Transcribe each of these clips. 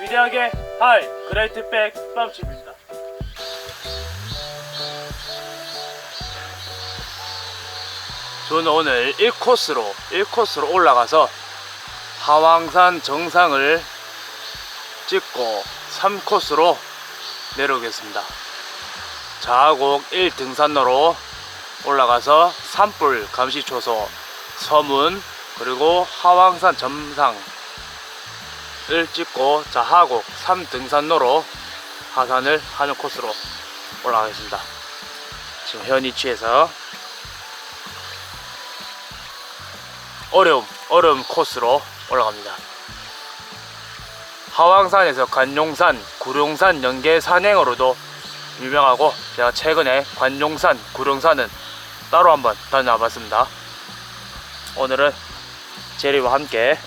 위대하게 하이 그레이트 백 빰칩입니다. 저는 오늘 1코스로 1코스로 올라가서 하왕산 정상을 찍고 3코스로 내려오겠습니다. 자곡 1등산로로 올라가서 산불 감시초소 서문 그리고 하왕산 점상 을 찍고 자하곡 3등산로로 하산을 하는 코스로 올라가겠습니다. 지금 현 위치에서 어려움, 어려움 코스로 올라갑니다. 하왕산에서 관용산, 구룡산 연계 산행으로도 유명하고 제가 최근에 관용산, 구룡산은 따로 한번 다녀와봤습니다. 오늘은 제리와 함께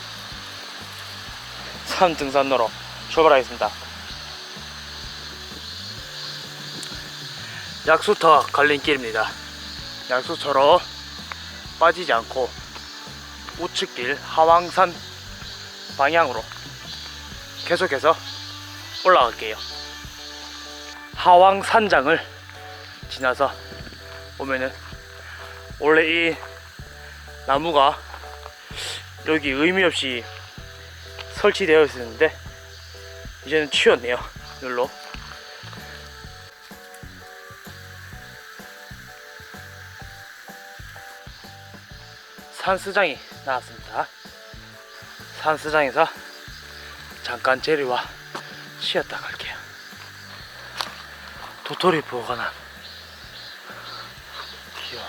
3등산로로 출발하겠습니다. 약수터 갈림길입니다. 약수터로 빠지지 않고 우측길 하왕산 방향으로 계속해서 올라갈게요. 하왕산장을 지나서 보면은 원래 이 나무가 여기 의미 없이 설치되어 있었는데 이제는 튀었네요 여기로. 산수장이 나왔습니다. 산수장에서 잠깐 제리와 쉬었다 갈게요 도토리 귀여워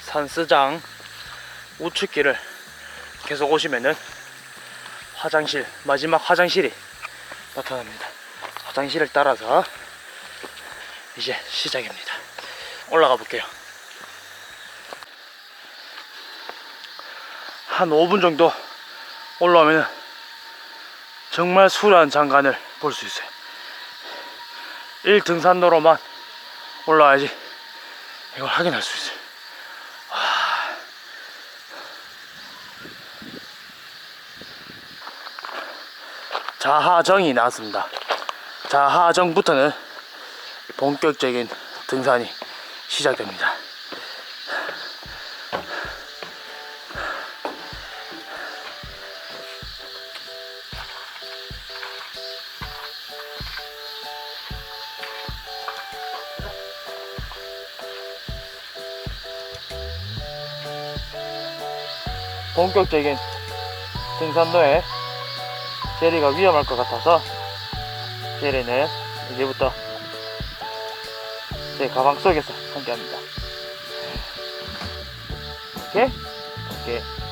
산수장 우측길을 계속 오시면은 화장실 마지막 화장실이 나타납니다. 화장실을 따라서 이제 시작입니다. 올라가 볼게요. 한 5분 정도 올라오면 정말 수려한 장관을 볼 수 있어요. 1등산로로만 올라와야지 이걸 확인할 수 있어요. 자하정이 나왔습니다. 자하정부터는 본격적인 등산이 시작됩니다. 본격적인 등산로에 제리가 위험할 것 같아서 제리는 이제부터 제 가방 속에서 함께합니다. 오케이? 오케이.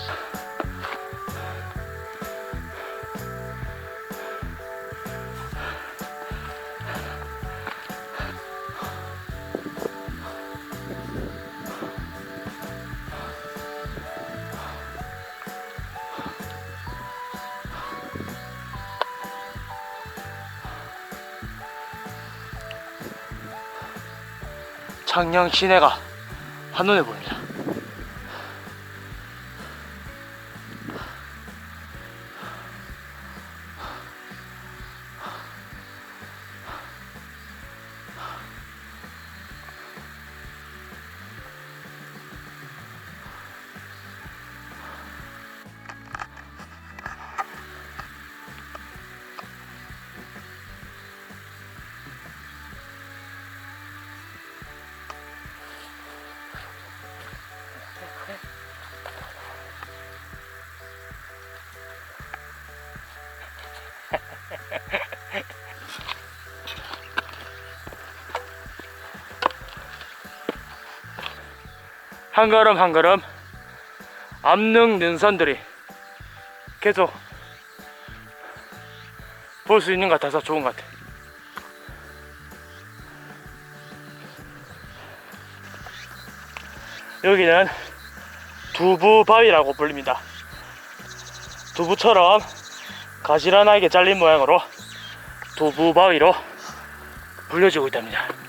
창녕 시내가 한눈에 보입니다. 한 걸음 한 걸음 앞능 능선들이 계속 볼 수 있는 것 같아서 좋은 것 같아. 여기는 두부바위라고 불립니다. 두부처럼 가지런하게 잘린 모양으로 두부바위로 불려지고 있답니다.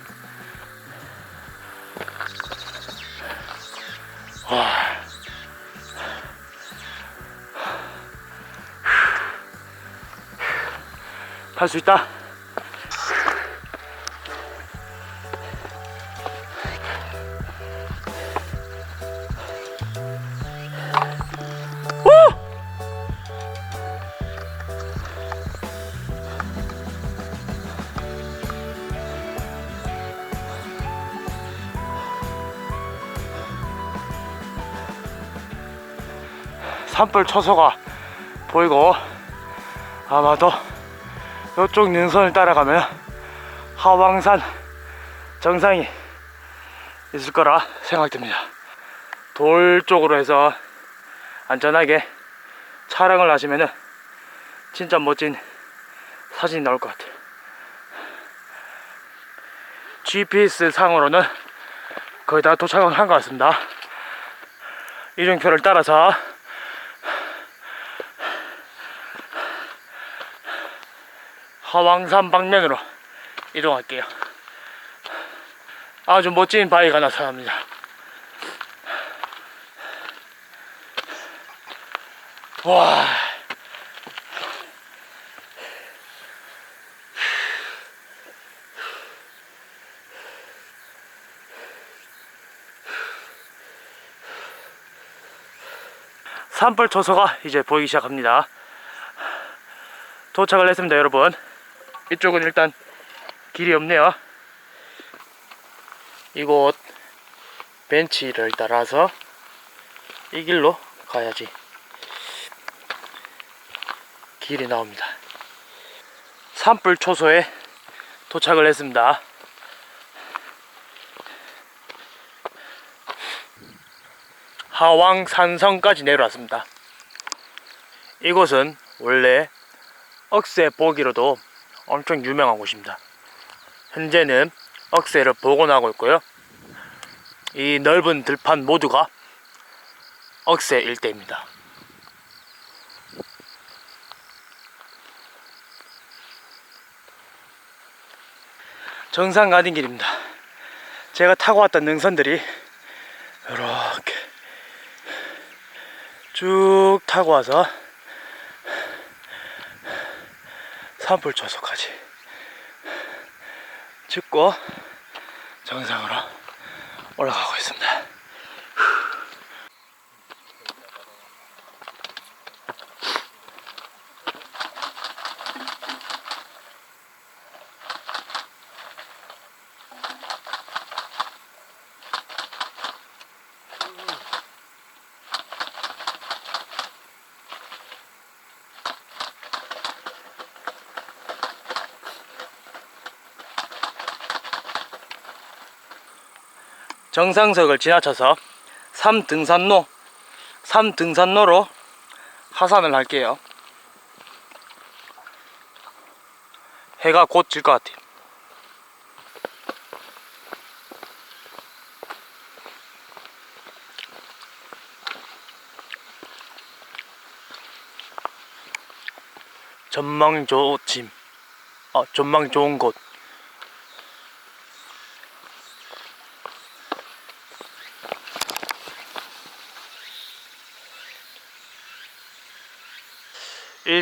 갈수 있다. 오! 산불 초소가 보이고 아마도 이쪽 능선을 따라가면 하왕산 정상이 있을 거라 생각됩니다. 돌 쪽으로 해서 안전하게 촬영을 하시면은 진짜 멋진 사진이 나올 것 같아요. GPS 상으로는 거의 다 도착을 한 것 같습니다. 이정표를 따라서 하왕산 방면으로 이동할게요. 아주 멋진 바위가 나타납니다. 와. 산불 초소가 이제 보이기 시작합니다. 도착을 했습니다, 여러분. 이쪽은 일단 길이 없네요. 이곳 벤치를 따라서 이 길로 가야지 길이 나옵니다. 산불 초소에 도착을 했습니다. 하왕산성까지 내려왔습니다. 이곳은 원래 억새 보기로도 엄청 유명한 곳입니다. 현재는 억새를 복원하고 있고요. 이 넓은 들판 모두가 억새 일대입니다. 정상 가는 길입니다. 제가 타고 왔던 능선들이 이렇게 쭉 타고 와서 산불 초소까지 찍고 정상으로 올라가고 있습니다. 정상석을 지나쳐서 3등산로 3등산로로 하산을 할게요. 해가 곧 질 것 같아요. 전망 좋짐. 어, 전망 좋은 곳.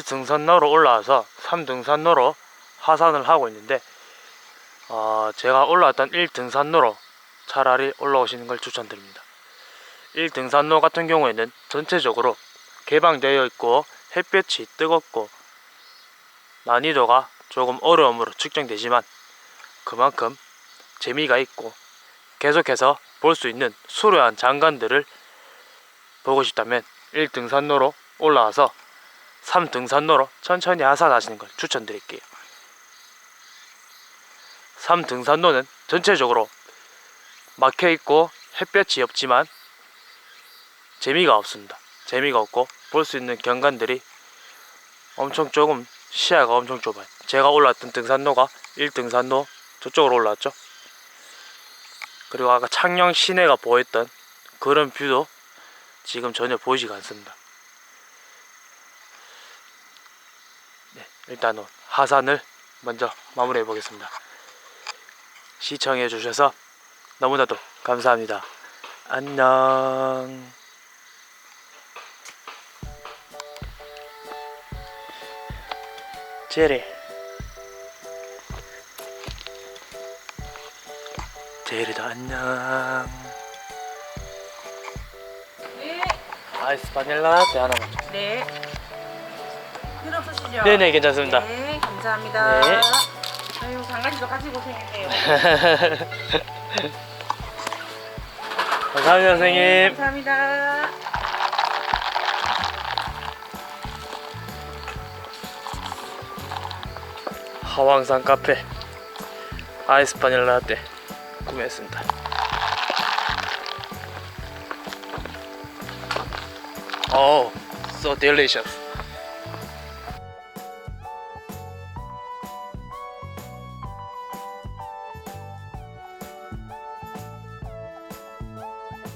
일등산로로 올라와서 3등산로로 하산을 하고 있는데 어, 제가 올라왔던 1등산로로 차라리 올라오시는 걸 추천드립니다. 1등산로 같은 경우에는 전체적으로 개방되어 있고 햇볕이 뜨겁고 난이도가 조금 어려움으로 측정되지만 그만큼 재미가 있고 계속해서 볼 수 있는 수려한 장관들을 보고 싶다면 1등산로로 올라와서 3등산로로 천천히 하산하시는 걸 추천드릴게요. 3등산로는 전체적으로 막혀 있고 햇볕이 없지만 재미가 없습니다. 재미가 없고 볼 수 있는 경관들이 엄청 조금 시야가 엄청 좁아요. 제가 올랐던 등산로가 1등산로 저쪽으로 올라왔죠. 그리고 아까 창녕 시내가 보였던 그런 뷰도 지금 전혀 보이지가 않습니다. 일단은 하산을 먼저 마무리해 보겠습니다. 시청해 주셔서 너무나도 감사합니다. 안녕. 제리. 제리도 안녕. 네. 아이스 바닐라 라떼 하나만 줘. 네. 필요 없으시죠? 네네 괜찮습니다. 네, 감사합니다. 네. 아유, 강아지도 같이 고생했네요. 감사합니다 선생님. 감사합니다. 하왕산 카페 아이스 바닐라 라떼 구매했습니다. Oh, so delicious.